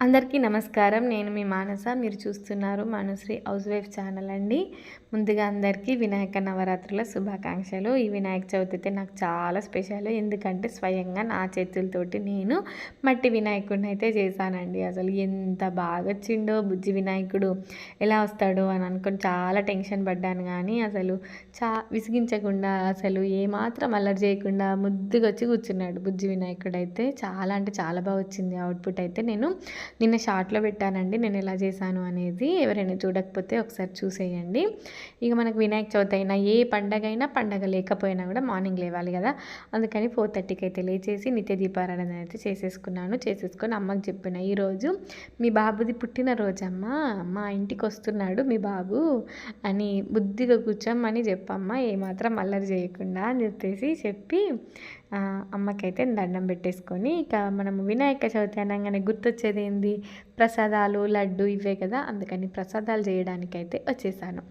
అందరికీ నమస్కారం. నేను మీ మానస. మీరు చూస్తున్నారు మానుశ్రీ హౌస్ వైఫ్ ఛానల్ అండి. ముందుగా అందరికీ వినాయక నవరాత్రుల శుభాకాంక్షలు. ఈ వినాయక చవితి అయితే నాకు చాలా స్పెషల్. ఎందుకంటే స్వయంగా నా చేతులతోటి నేను మట్టి వినాయకుడిని అయితే చేశానండి. అసలు ఎంత బాగా వచ్చిండో బుజ్జి వినాయకుడు ఎలా వస్తాడో అని అనుకొని చాలా టెన్షన్ పడ్డాను. కానీ అసలు చా విసిగించకుండా అసలు ఏమాత్రం అల్లరి చేయకుండా ముద్దుగా వచ్చి కూర్చున్నాడు బుజ్జి వినాయకుడు అయితే. చాలా అంటే చాలా బాగా వచ్చింది. అవుట్పుట్ అయితే నేను నిన్న షార్ట్లో పెట్టానండి నేను ఎలా చేశాను అనేది ఎవరైనా చూడకపోతే ఒకసారి చూసేయండి. ఇక మనకు వినాయక చవితి అయినా ఏ పండగ అయినా పండగ లేకపోయినా కూడా మార్నింగ్ లేవాలి కదా. అందుకని ఫోర్ థర్టీకి అయితే లేచేసి నిత్య దీపారాధన అయితే చేసేసుకున్నాను. చేసేసుకొని అమ్మకి చెప్పిన ఈరోజు మీ బాబుది పుట్టినరోజు అమ్మ మా ఇంటికి వస్తున్నాడు మీ బాబు అని బుద్ధిగా కూర్చోమని చెప్పమ్మ ఏమాత్రం అల్లరి చేయకుండా అని చెప్పేసి చెప్పి అమ్మకైతే దండం పెట్టేసుకొని ఇక మనము వినాయక చవితి అనగానే గుర్తొచ్చేది ఏంది ప్రసాదాలు లడ్డు ఇవే కదా? అందుకని ప్రసాదాలు చేయడానికైతే వచ్చేసాను.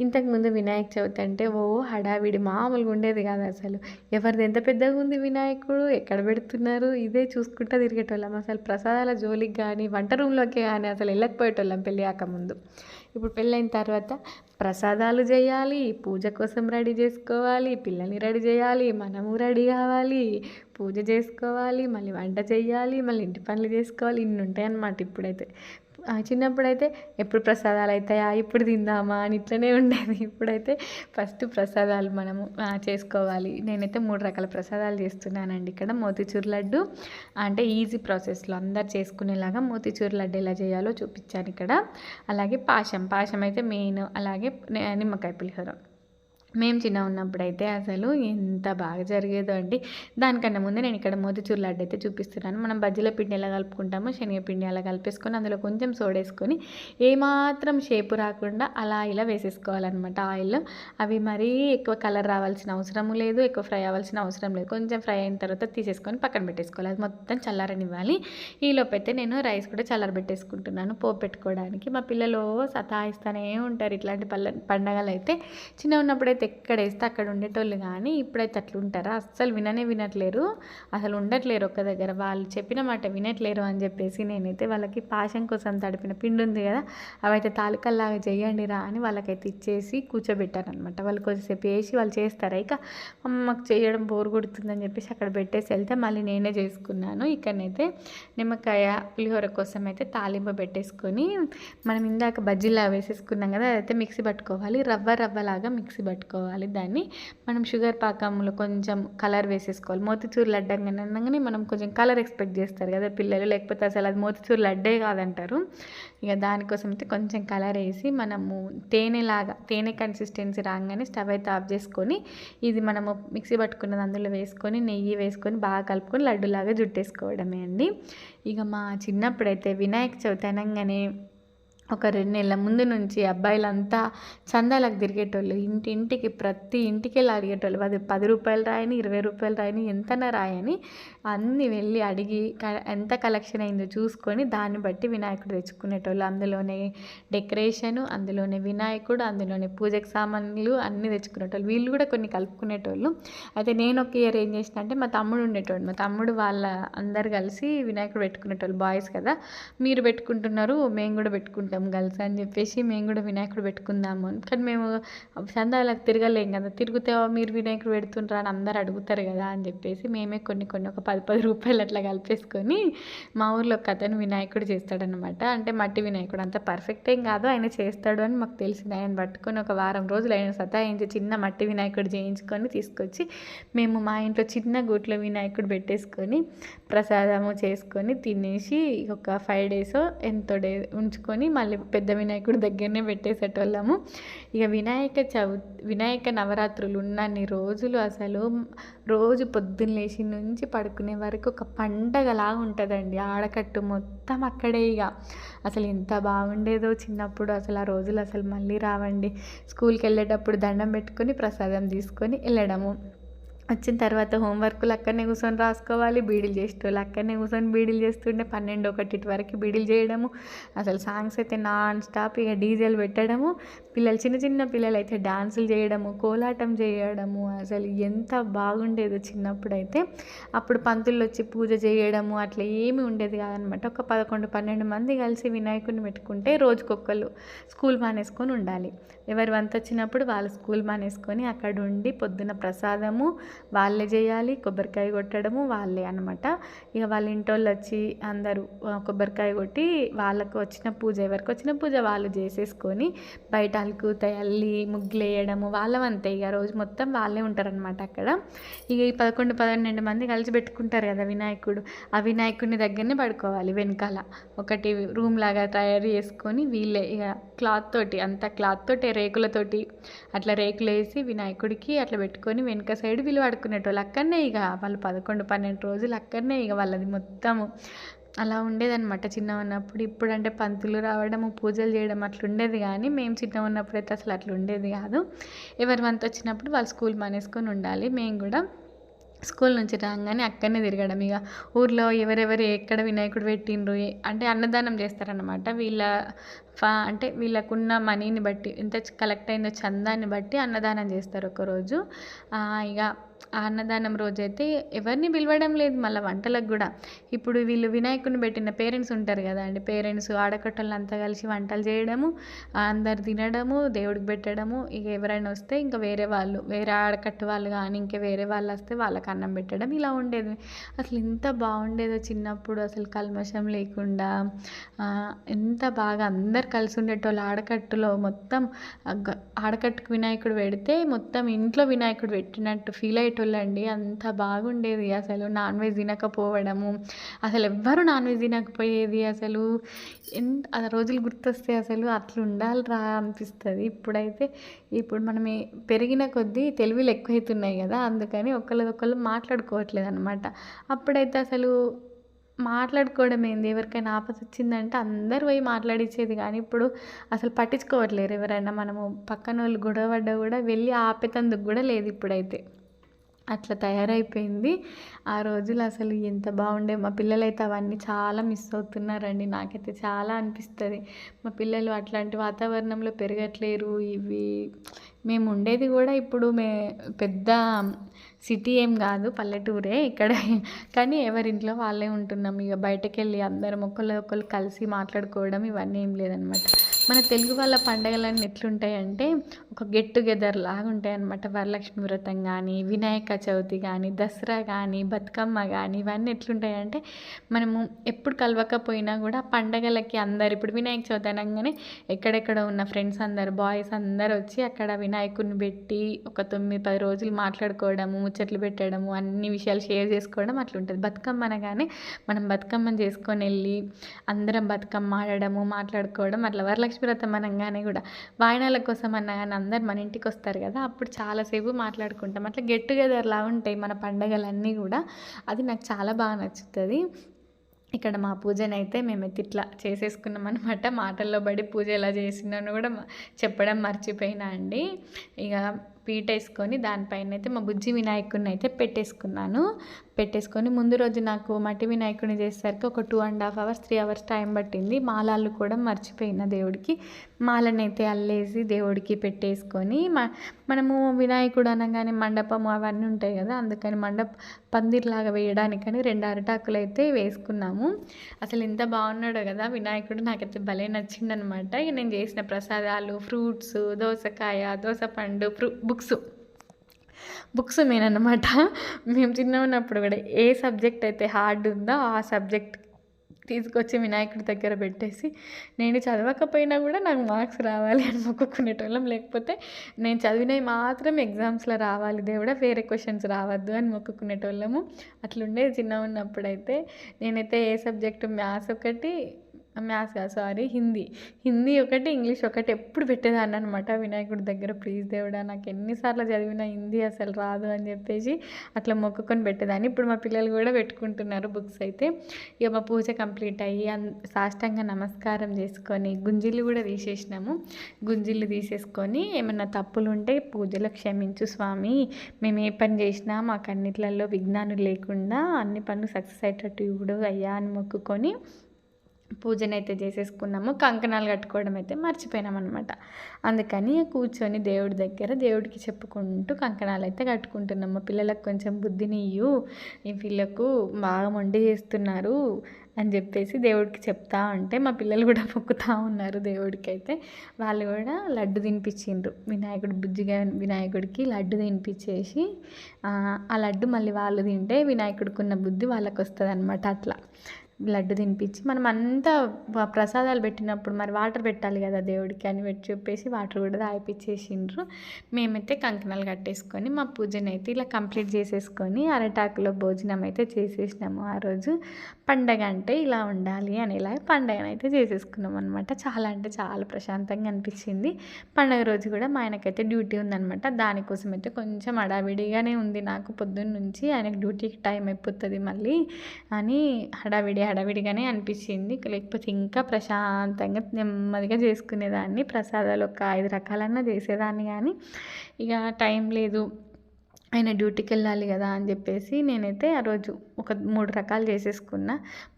ఇంతకుముందు వినాయక చవితి అంటే ఓ హడావిడి మామూలుగా ఉండేది కాదు అసలు. ఎవరిది ఎంత పెద్దగా ఉంది వినాయకుడు? ఎక్కడ పెడుతున్నారు? ఇదే చూసుకుంటా తిరిగేటోళ్ళం. అసలు ప్రసాదాల జోలికి కానీ వంట రూమ్లోకి కానీ అసలు వెళ్ళకపోయేటోళ్ళం పెళ్ళి ముందు ఇప్పుడు పెళ్ళైన తర్వాత ప్రసాదాలు చేయాలి పూజ కోసం రెడీ చేసుకోవాలి పిల్లల్ని రెడీ చేయాలి మనము రెడీ కావాలి పూజ చేసుకోవాలి మళ్ళీ వంట చేయాలి మళ్ళీ ఇంటి పనులు చేసుకోవాలి ఇన్ని ఉంటాయి అన్నమాట ఇప్పుడైతే. చిన్నప్పుడైతే ఎప్పుడు ప్రసాదాలు అవుతాయా ఇప్పుడు తిందామా? అని ఇట్లనే ఉండేది. ఇప్పుడైతే ఫస్ట్ ప్రసాదాలు మనము చేసుకోవాలి. నేనైతే మూడు రకాల ప్రసాదాలు చేస్తున్నానండి. ఇక్కడ మోతిచూర్ లడ్డు అంటే ఈజీ ప్రాసెస్లో అందరు చేసుకునేలాగా మోతిచూర్ లడ్డు ఎలా చేయాలో చూపించాను ఇక్కడ. అలాగే పాశం పాశం అయితే మెయిన్. అలాగే నిమ్మకాయ పులిహోర. మేము చిన్న ఉన్నప్పుడైతే అసలు ఎంత బాగా జరిగేదో అండి. దానికన్నా ముందే నేను ఇక్కడ మోతిచూరు లడ్డు అయితే చూపిస్తున్నాను. మనం బజ్జీల పిండి ఎలా కలుపుకుంటామో శనగపిండి అలా కలిపేసుకొని అందులో కొంచెం సోడేసుకొని ఏమాత్రం షేపు రాకుండా అలా ఇలా వేసేసుకోవాలన్నమాట ఆయిల్లో అవి మరీ ఎక్కువ కలర్ రావాల్సిన అవసరం లేదు ఎక్కువ ఫ్రై అవ్వాల్సిన అవసరం లేదు. కొంచెం ఫ్రై అయిన తర్వాత తీసేసుకొని పక్కన పెట్టేసుకోవాలి. అది మొత్తం చల్లారనివ్వాలి. ఈలోపు అయితే నేను రైస్ కూడా చల్లారబెట్టేసుకుంటున్నాను పోపు పెట్టుకోవడానికి. మా పిల్లలు సతాయిస్తూనే ఉంటారు ఇట్లాంటి పల్ల పండగలు అయితే చిన్న ఉన్నప్పుడైతే ఎక్కడ వేస్తే అక్కడ ఉండేటోళ్ళు కానీ ఇప్పుడైతే అట్లా ఉంటారా అస్సలు విననే వినట్లేరు. అసలు ఉండట్లేరు ఒక్క దగ్గర. వాళ్ళు చెప్పిన మాట వినట్లేరు అని చెప్పేసి నేనైతే వాళ్ళకి పాశం కోసం తడిపిన పిండి ఉంది కదా అవైతే తాలికల్లాగా చేయండి రా అని వాళ్ళకైతే ఇచ్చేసి కూర్చోబెట్టాను అనమాట వాళ్ళు కొద్దిసేపు వేసి వాళ్ళు చేస్తారా? ఇక అమ్మకు చేయడం బోర్ కొడుతుందని చెప్పేసి అక్కడ పెట్టేసి వెళ్తే మళ్ళీ నేనే చేసుకున్నాను. ఇక్కడనైతే నిమ్మకాయ పులిహోర కోసం అయితే తాలింపు పెట్టేసుకొని మనం ఇందాక బజ్జీలా వేసేసుకున్నాం కదా అదైతే మిక్సీ పట్టుకోవాలి. రవ్వ రవ్వలాగా మిక్సీ పట్టుకోవాలి. చేసుకోవాలి దాన్ని మనం షుగర్ పాకంలో కొంచెం కలర్ వేసేసుకోవాలి. మోతిచూరు లడ్డంగానే అనగానే మనం కొంచెం కలర్ ఎక్స్పెక్ట్ చేస్తారు కదా పిల్లలు. లేకపోతే అసలు అది మోతిచూరు లడ్డే కాదంటారు. ఇక దానికోసం అయితే కొంచెం కలర్ వేసి మనము తేనెలాగా తేనె కన్సిస్టెన్సీ రాగానే స్టవ్ అయితే ఆఫ్ చేసుకొని ఇది మనము మిక్సీ పట్టుకున్నది అందులో వేసుకొని నెయ్యి వేసుకొని బాగా కలుపుకొని లడ్డులాగా జుట్టేసుకోవడమే అండి. ఇక మా చిన్నప్పుడైతే వినాయక చవితి అనగానే ఒక రెండు నెలల ముందు నుంచి అబ్బాయిలంతా చందాలకు తిరిగేటోళ్ళు ఇంటింటికి ప్రతి ఇంటికి వెళ్ళి అడిగేటోళ్ళు. అది పది రూపాయలు రాయని ఇరవై రూపాయలు రాయని ఎంతనా రాయని అన్నీ వెళ్ళి అడిగి ఎంత కలెక్షన్ అయిందో చూసుకొని దాన్ని బట్టి వినాయకుడు తెచ్చుకునేటోళ్ళు. అందులోనే డెకరేషను అందులోనే వినాయకుడు అందులోనే పూజకి సామాన్లు అన్నీ తెచ్చుకునేటోళ్ళు. వీళ్ళు కూడా కొన్ని కలుపుకునేటోళ్ళు. అయితే నేను ఒక ఇయర్ ఏం చేసిన అంటే మా తమ్ముడు ఉండేటోడు. మా తమ్ముడు వాళ్ళ అందరు కలిసి వినాయకుడు పెట్టుకునేటోళ్ళు బాయ్స్ కదా. మీరు పెట్టుకుంటున్నారు మేము కూడా పెట్టుకుంటాం ఉంటాం కలిసి అని చెప్పేసి మేము కూడా వినాయకుడు పెట్టుకుందాము. కానీ మేము చందాలకు తిరగలేం కదా. తిరిగితే మీరు వినాయకుడు పెడుతుంటారా అని అందరు అడుగుతారు కదా అని చెప్పేసి మేమే కొన్ని కొన్ని ఒక పది పది రూపాయలు అట్లా కలిపేసుకొని మా ఊర్లో ఒక అతను వినాయకుడు చేస్తాడనమాట అంటే మట్టి వినాయకుడు. అంత పర్ఫెక్ట్ ఏం కాదు. ఆయన చేస్తాడు అని మాకు తెలిసింది. ఆయన పట్టుకొని ఒక వారం రోజులు ఆయన సతాయించి చిన్న మట్టి వినాయకుడు చేయించుకొని తీసుకొచ్చి మేము మా ఇంట్లో చిన్న గూట్లో వినాయకుడు పెట్టేసుకొని ప్రసాదము చేసుకొని తినేసి ఒక ఫైవ్ డేస్ ఎంతో డే ఉంచుకొని మళ్ళీ పెద్ద వినాయకుడి దగ్గరనే పెట్టేసేటోళ్ళము. ఇక వినాయక చవి వినాయక నవరాత్రులు ఉన్నన్ని రోజులు అసలు రోజు పొద్దున్న లేచి నుంచి పడుకునే వరకు ఒక పండగలాగా ఉంటుందండి. ఆడకట్టు మొత్తం అక్కడే ఇక. అసలు ఎంత బాగుండేదో చిన్నప్పుడు అసలు ఆ రోజులు అసలు మళ్ళీ రావండి. స్కూల్కి వెళ్ళేటప్పుడు దండం పెట్టుకొని ప్రసాదం తీసుకొని వెళ్ళడము. వచ్చిన తర్వాత హోంవర్క్లు అక్కడనే కూర్చొని రాసుకోవాలి బీడీలు చేసేటోళ్ళు అక్కడనే కూర్చొని బీడీలు చేస్తుండే పన్నెండు ఒకటి వరకు బీడీలు చేయడము అసలు సాంగ్స్ అయితే నాన్ స్టాప్ ఇక డీజేలు పెట్టడము పిల్లలు చిన్న చిన్న పిల్లలు అయితే డాన్సులు చేయడము కోలాటం చేయడము అసలు ఎంత బాగుండేదో చిన్నప్పుడు అయితే అప్పుడు పంతులు వచ్చి పూజ చేయడము అట్లా ఏమి ఉండేది కాదనమాట. ఒక పదకొండు పన్నెండు మంది కలిసి వినాయకుడిని పెట్టుకుంటే రోజుకొక్కళ్ళు స్కూల్ మానేసుకొని ఉండాలి. ఎవరి వంత వచ్చినప్పుడు వాళ్ళు స్కూల్ మానేసుకొని అక్కడ ఉండి పొద్దున ప్రసాదము వాళ్ళే చేయాలి కొబ్బరికాయ కొట్టడము వాళ్ళే అనమాట ఇక వాళ్ళ ఇంటోళ్ళు వచ్చి అందరూ కొబ్బరికాయ కొట్టి వాళ్ళకు వచ్చిన పూజ ఎవరికి వచ్చిన పూజ వాళ్ళు చేసేసుకొని బయట అలుకు అల్లి ముగ్గులు వేయడము వాళ్ళవంతే. ఇక రోజు మొత్తం వాళ్ళే ఉంటారనమాట అక్కడ. ఇక ఈ పదకొండు పన్నెండు మంది కలిసి పెట్టుకుంటారు కదా వినాయకుడు. ఆ వినాయకుడిని దగ్గరనే పడుకోవాలి వెనకాల. ఒకటి రూమ్ లాగా తయారు చేసుకొని వీళ్ళే ఇక క్లాత్ తోటి అంత క్లాత్ తోటి రేకులతోటి అట్లా రేకులు వేసి వినాయకుడికి అట్లా పెట్టుకొని వెనక సైడ్ వీళ్ళు పడుకునేటోళ్ళు అక్కడనే ఇక వాళ్ళు పదకొండు పన్నెండు రోజులు అక్కడనే ఇక వాళ్ళది మొత్తము. అలా ఉండేదన్నమాట చిన్న ఉన్నప్పుడు ఇప్పుడంటే పంతులు రావడము పూజలు చేయడం అట్లా ఉండేది కానీ మేము చిన్న ఉన్నప్పుడు అయితే అసలు అట్లా ఉండేది కాదు. ఎవరి వంత వచ్చినప్పుడు వాళ్ళు స్కూల్ మానేసుకొని ఉండాలి. మేము కూడా స్కూల్ నుంచి రాగానే అక్కడనే తిరగడం. ఇక ఊర్లో ఎవరెవరు ఎక్కడ వినాయకుడు పెట్టిండ్రు అంటే అన్నదానం చేస్తారనమాట వీళ్ళ ఫా అంటే వీళ్ళకున్న మనీని బట్టి ఎంత కలెక్ట్ అయిందో చందాన్ని బట్టి అన్నదానం చేస్తారు ఒకరోజు. ఇక ఆ అన్నదానం రోజైతే ఎవరిని పిలవడం లేదు మళ్ళీ వంటలకు కూడా. ఇప్పుడు వీళ్ళు వినాయకుడిని పెట్టిన పేరెంట్స్ ఉంటారు కదా అండి. పేరెంట్స్ ఆడకట్టలు అంతా కలిసి వంటలు చేయడము అందరు తినడము దేవుడికి పెట్టడము ఇక ఎవరైనా వస్తే ఇంకా వేరే వాళ్ళు వేరే ఆడకట్టు వాళ్ళు కానీ ఇంకా వేరే వాళ్ళు వస్తే వాళ్ళకి అన్నం పెట్టడం ఇలా ఉండేది. అసలు ఎంత బాగుండేదో చిన్నప్పుడు అసలు కల్మషం లేకుండా. ఎంత బాగా అందరు కలిసి ఉండేటోళ్ళు ఆడకట్టులో మొత్తం ఆడకట్టుకు వినాయకుడు పెడితే మొత్తం ఇంట్లో వినాయకుడు పెట్టినట్టు ఫీల్ అయ్యేటోళ్ళండి అంత బాగుండేది అసలు. నాన్ వెజ్ తినకపోవడము. అసలు ఎవ్వరు నాన్ వెజ్ తినకపోయేది అసలు. ఎంత ఆ రోజులు గుర్తొస్తే అసలు అట్లా ఉండాలిరా అనిపిస్తుంది. ఇప్పుడైతే ఇప్పుడు మనం పెరిగిన కొద్దీ తెలివిలు ఎక్కువైతున్నాయి కదా. అందుకని ఒకళ్ళదొకళ్ళు మాట్లాడుకోవట్లేదు అనమాట అప్పుడైతే అసలు మాట్లాడుకోవడం ఏంది ఎవరికైనా ఆపద వచ్చిందంటే అందరు పోయి మాట్లాడించేది కానీ ఇప్పుడు అసలు పట్టించుకోవట్లేరు ఎవరైనా. మనము పక్కన వాళ్ళు గొడవ పడ్డా కూడా వెళ్ళి ఆపేతందుకు కూడా లేదు ఇప్పుడైతే. అట్లా తయారైపోయింది. ఆ రోజులు అసలు ఎంత బాగుండే. మా పిల్లలైతే అవన్నీ చాలా మిస్ అవుతున్నారండి. నాకైతే చాలా అనిపిస్తుంది. మా పిల్లలు అట్లాంటి వాతావరణంలో పెరగట్లేరు. ఇవి మేము ఉండేది కూడా ఇప్పుడు మే పెద్ద సిటీ ఏం కాదు పల్లెటూరే ఇక్కడ. కానీ ఎవరింట్లో వాళ్ళే ఉంటున్నాం. ఇక బయటకు వెళ్ళి అందరం ఒకళ్ళు ఒకళ్ళు కలిసి మాట్లాడుకోవడం ఇవన్నీ ఏం లేదనమాట. మన తెలుగు వాళ్ళ పండగలన్నీ ఎట్లుంటాయంటే ఒక గెట్ టుగెదర్ లాగా ఉంటాయి అనమాట వరలక్ష్మి వ్రతం కానీ వినాయక చవితి కానీ దసరా కానీ బతుకమ్మ కానీ ఇవన్నీ ఎట్లుంటాయంటే మనము ఎప్పుడు కలవకపోయినా కూడా పండగలకి అందరు ఇప్పుడు వినాయక చవితి అనగానే ఎక్కడెక్కడ ఉన్న ఫ్రెండ్స్ అందరు బాయ్స్ అందరు వచ్చి అక్కడ వినాయకుడిని పెట్టి ఒక తొమ్మిది పది రోజులు మాట్లాడుకోవడము ముచ్చట్లు పెట్టడము అన్ని విషయాలు షేర్ చేసుకోవడం అట్లుంటుంది. బతుకమ్మ అనగానే మనం బతుకమ్మని చేసుకొని వెళ్ళి అందరం బతుకమ్మ ఆడడము మాట్లాడుకోవడం అట్లా. వరలక్ష్మి వ్రతం అనగానే కూడా. వాయినాల కోసం అన్నగానే అందరు మన ఇంటికి వస్తారు కదా అప్పుడు చాలాసేపు మాట్లాడుకుంటాం. అట్లా గెట్ టుగెదర్లా ఉంటాయి మన పండగలన్నీ కూడా. అది నాకు చాలా బాగా నచ్చుతుంది. ఇక్కడ మా పూజనైతే మేము ఇట్లా చేసేసుకున్నాం అనమాట మాటల్లో పడి పూజ ఎలా చేసినాను కూడా చెప్పడం మర్చిపోయినా అండి. ఇక పీట వేసుకొని దానిపైన అయితే మా బుజ్జి వినాయకుడిని అయితే పెట్టేసుకున్నాను. పెట్టేసుకొని ముందు రోజు నాకు మట్టి వినాయకుడిని చేసేసరికి ఒక two and half hours three hours time పట్టింది. మాలలు కూడా మర్చిపోయిన దేవుడికి. మాలనైతే అల్లేసి దేవుడికి పెట్టేసుకొని మనము వినాయకుడు అనగానే మండపము అవన్నీ ఉంటాయి కదా అందుకని మండప పందిర్లాగా వేయడానికని రెండు అరటాకులు అయితే వేసుకున్నాము. అసలు ఎంత బాగున్నాడో కదా వినాయకుడు నాకైతే భలే నచ్చిందనమాట. ఇక నేను చేసిన ప్రసాదాలు ఫ్రూట్స్ దోసకాయ దోసపండు ఫ్రూ బుక్స్. బుక్స్ మెయిన్ అనమాట మేము చిన్న ఉన్నప్పుడు కూడా ఏ సబ్జెక్ట్ అయితే హార్డ్ ఉందో ఆ సబ్జెక్ట్ తీసుకొచ్చి వినాయకుడి దగ్గర పెట్టేసి నేను చదవకపోయినా కూడా నాకు మార్క్స్ రావాలి అని మొక్కుకునేటోళ్ళం. లేకపోతే నేను చదివినవి మాత్రం ఎగ్జామ్స్లో రావాలి దేవుడా వేరే క్వశ్చన్స్ రావద్దు అని మొక్కుకునేటోళ్ళము. అట్లుండేది చిన్న ఉన్నప్పుడైతే నేనైతే ఏ సబ్జెక్టు మ్యాథ్స్ ఒకటి మ్యాథ్స్ కాదు సారీ హిందీ హిందీ ఒకటి ఇంగ్లీష్ ఒకటి ఎప్పుడు పెట్టేదాన్ని అనమాట వినాయకుడి దగ్గర ప్లీజ్ దేవుడా నాకు ఎన్నిసార్లు చదివినా హిందీ అసలు రాదు అని చెప్పేసి అట్లా మొక్కుకొని పెట్టేదాన్ని. ఇప్పుడు మా పిల్లలు కూడా పెట్టుకుంటున్నారు బుక్స్ అయితే. ఇక మా పూజ కంప్లీట్ అయ్యి అన్ సాష్టంగా నమస్కారం చేసుకొని గుంజిళ్ళు కూడా తీసేసినాము. గుంజిళ్ళు తీసేసుకొని ఏమన్నా తప్పులు ఉంటే పూజలో క్షమించు స్వామి. మేము ఏ పని చేసినా మాకు అన్నిట్లలో విఘ్నాలు లేకుండా అన్ని పనులు సక్సెస్ అయ్యేటట్టు ఇవ్వడు అయ్యా అని మొక్కుకొని పూజనైతే చేసేసుకున్నాము. కంకణాలు కట్టుకోవడం అయితే మర్చిపోయినాం అనమాట అందుకని కూర్చొని దేవుడి దగ్గర దేవుడికి చెప్పుకుంటూ కంకణాలు అయితే కట్టుకుంటున్నాము. పిల్లలకు కొంచెం బుద్ధిని ఇయ్యు ఈ పిల్లకు బాగా మొండి చేస్తున్నారు అని చెప్పేసి దేవుడికి చెప్తా ఉంటే మా పిల్లలు కూడా మొక్కుతూ ఉన్నారు దేవుడికి అయితే వాళ్ళు కూడా లడ్డు తినిపించిండ్రు. వినాయకుడు బుజ్జిగా వినాయకుడికి లడ్డు తినిపించేసి ఆ లడ్డు మళ్ళీ వాళ్ళు తింటే వినాయకుడికి ఉన్న బుద్ధి వాళ్ళకి వస్తుంది అనమాట అట్లా. లడ్డు తినిపించి మనం అంతా ప్రసాదాలు పెట్టినప్పుడు మరి వాటర్ పెట్టాలి కదా దేవుడికి అని పెట్టి చెప్పేసి వాటర్ కూడా తాగిపించేసిండ్రు మేమైతే కంకణాలు కట్టేసుకొని మా పూజనైతే ఇలా కంప్లీట్ చేసేసుకొని అరటాకులో భోజనం అయితే చేసేసినాము ఆ రోజు. పండగ అంటే ఇలా ఉండాలి అని ఇలా పండగనైతే చేసేసుకున్నాం అనమాట చాలా అంటే చాలా ప్రశాంతంగా అనిపించింది. పండగ రోజు కూడా మా ఆయనకైతే డ్యూటీ ఉందనమాట దానికోసం అయితే కొంచెం హడావిడిగానే ఉంది నాకు పొద్దున్న నుంచి. ఆయనకు డ్యూటీకి టైం అయిపోతుంది మళ్ళీ అని హడావిడి హడావిడిగానే అనిపించింది. లేకపోతే ఇంకా ప్రశాంతంగా నెమ్మదిగా చేసుకునేదాన్ని. ప్రసాదాలు ఒక ఐదు రకాలన్నా చేసేదాన్ని కానీ ఇక టైం లేదు. ఆయన డ్యూటీకి వెళ్ళాలి కదా అని చెప్పేసి నేనైతే ఆ రోజు ఒక మూడు రకాలు చేసేసుకున్న.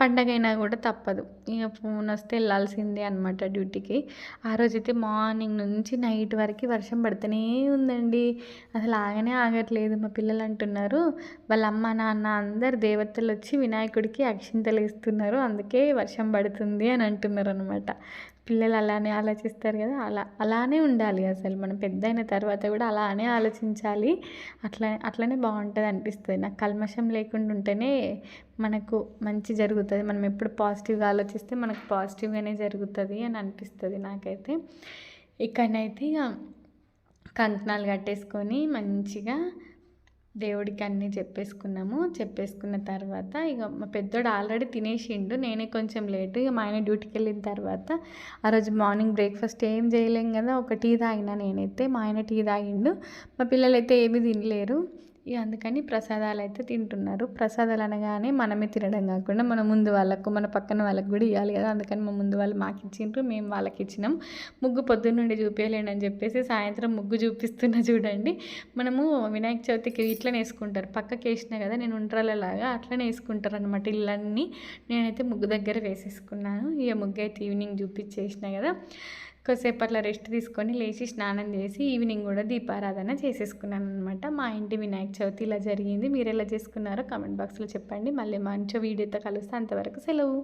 పండగ అయినా కూడా తప్పదు. ఇక ఫోన్ వస్తే వెళ్ళాల్సిందే అనమాట డ్యూటీకి. ఆ రోజైతే మార్నింగ్ నుంచి నైట్ వరకు వర్షం పడుతూనే ఉందండి. అసలు ఆగనే ఆగట్లేదు మా పిల్లలు అంటున్నారు. వాళ్ళ అమ్మ నాన్న అందరు దేవతలు వచ్చి వినాయకుడికి అక్షింతలు ఇస్తున్నారు అందుకే వర్షం పడుతుంది అని అంటున్నారు అనమాట పిల్లలు అలానే ఆలోచిస్తారు కదా అలా అలానే ఉండాలి అసలు. మనం పెద్ద అయిన తర్వాత కూడా అలానే ఆలోచించాలి. అట్లా అట్లనే బాగుంటుంది అనిపిస్తుంది. నాకు కల్మషం లేకుండా ఉంటేనే మనకు మంచి జరుగుతుంది. మనం ఎప్పుడు పాజిటివ్గా ఆలోచిస్తే మనకు పాజిటివ్గానే జరుగుతుంది అని అనిపిస్తుంది నాకైతే. ఇక్కడనైతే ఇక కంకణాలు కట్టేసుకొని మంచిగా దేవుడికి అన్నీ చెప్పేసుకున్నాము. చెప్పేసుకున్న తర్వాత ఇక మా పెద్దోడు ఆల్రెడీ తినేసిండు. నేనే కొంచెం లేటు. ఇక మా ఆయన డ్యూటీకి వెళ్ళిన తర్వాత ఆ రోజు మార్నింగ్ బ్రేక్ఫాస్ట్ ఏం చేయలేం కదా ఒక టీ తాగిన నేనైతే. మా ఆయన టీ తాగిండు. మా పిల్లలు అయితే ఏమీ తినలేరు. ఇక అందుకని ప్రసాదాలు అయితే తింటున్నారు. ప్రసాదాలు అనగానే మనమే తినడం కాకుండా మన ముందు వాళ్ళకు మన పక్కన వాళ్ళకు కూడా ఇవ్వాలి కదా. అందుకని మా ముందు వాళ్ళు మాకు ఇచ్చిండ్రు మేము వాళ్ళకి ఇచ్చినాం. ముగ్గు పొద్దున్న నుండి చూపించలేండి అని చెప్పేసి సాయంత్రం ముగ్గు చూపిస్తున్నా చూడండి. మనము వినాయక చవితికి ఇట్లనే వేసుకుంటారు. పక్కకి వేసినా కదా నేను ఉండ్రాలలాగా అట్లనే వేసుకుంటారు అనమాట ఇళ్ళన్నీ. నేనైతే ముగ్గు దగ్గర వేసేసుకున్నాను. ఇక ముగ్గు అయితే ఈవినింగ్ చూపించేసిన కదా. కొద్దిసేపు అట్లా రెస్ట్ తీసుకొని లేచి స్నానం చేసి ఈవినింగ్ కూడా దీపారాధన చేసేసుకున్నాను అనమాట మా ఇంటి వినాయక చవితి ఇలా జరిగింది. మీరు ఎలా చేసుకున్నారో కామెంట్ బాక్స్లో చెప్పండి. మళ్ళీ మంచి వీడియోతో కలుస్తే. అంతవరకు సెలవు.